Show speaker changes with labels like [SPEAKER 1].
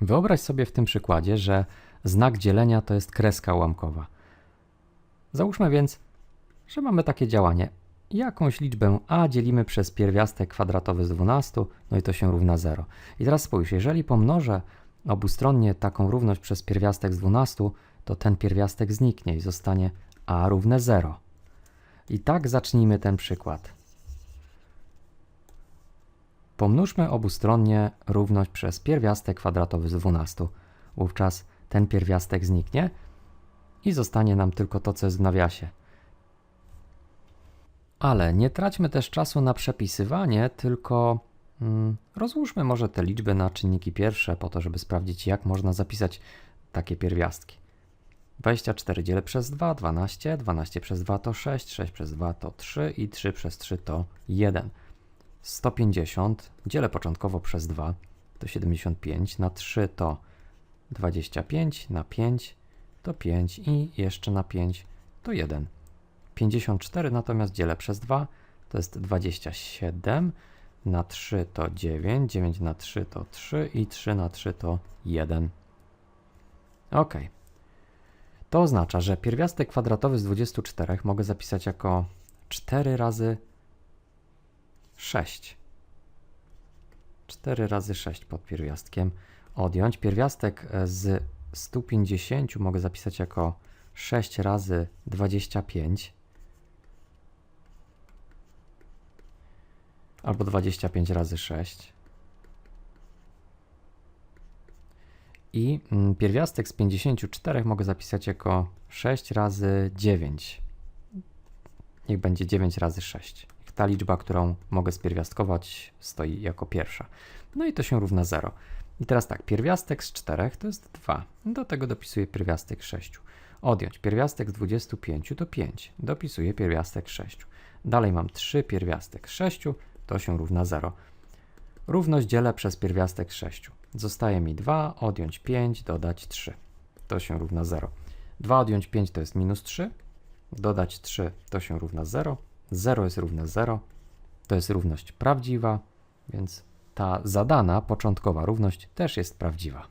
[SPEAKER 1] Wyobraź sobie w tym przykładzie, że znak dzielenia to jest kreska ułamkowa. Załóżmy więc, że mamy takie działanie. Jakąś liczbę a dzielimy przez pierwiastek kwadratowy z 12, no i to się równa 0. I teraz spójrz, jeżeli pomnożę obustronnie taką równość przez pierwiastek z 12, to ten pierwiastek zniknie i zostanie a równe 0. I tak zacznijmy ten przykład. Pomnóżmy obustronnie równość przez pierwiastek kwadratowy z 12. Wówczas ten pierwiastek zniknie i zostanie nam tylko to, co jest w nawiasie. Ale nie traćmy też czasu na przepisywanie, tylko mm, rozłóżmy może te liczby na czynniki pierwsze, po to, żeby sprawdzić, jak można zapisać takie pierwiastki. 24 dzielę przez 2, 12, 12 przez 2 to 6, 6 przez 2 to 3 i 3 przez 3 to 1. 150 dzielę początkowo przez 2 to 75, na 3 to 25, na 5 to 5 i jeszcze na 5 to 1. 54 natomiast dzielę przez 2 to jest 27, na 3 to 9, 9 na 3 to 3 i 3 na 3 to 1. Ok. To oznacza, że pierwiastek kwadratowy z 24 mogę zapisać jako 4 razy 6. 4 razy 6 pod pierwiastkiem odjąć. Pierwiastek e, z 150 mogę zapisać jako 6 razy 25 albo 25 razy 6. I mm, pierwiastek z 54 mogę zapisać jako 6 razy 9. Niech będzie 9 razy 6. Ta liczba, którą mogę spierwiastkować, stoi jako pierwsza. No i to się równa 0. I teraz tak, pierwiastek z 4 to jest 2. Do tego dopisuję pierwiastek 6. Odjąć pierwiastek z 25 to 5. Dopisuję pierwiastek 6. Dalej mam 3 pierwiastek 6, to się równa 0. Równość dzielę przez pierwiastek 6. Zostaje mi 2, odjąć 5, dodać 3. To się równa 0. 2 odjąć 5 to jest minus 3. Dodać 3 to się równa 0. 0 jest równe 0. To jest równość prawdziwa, więc ta zadana początkowa równość też jest prawdziwa.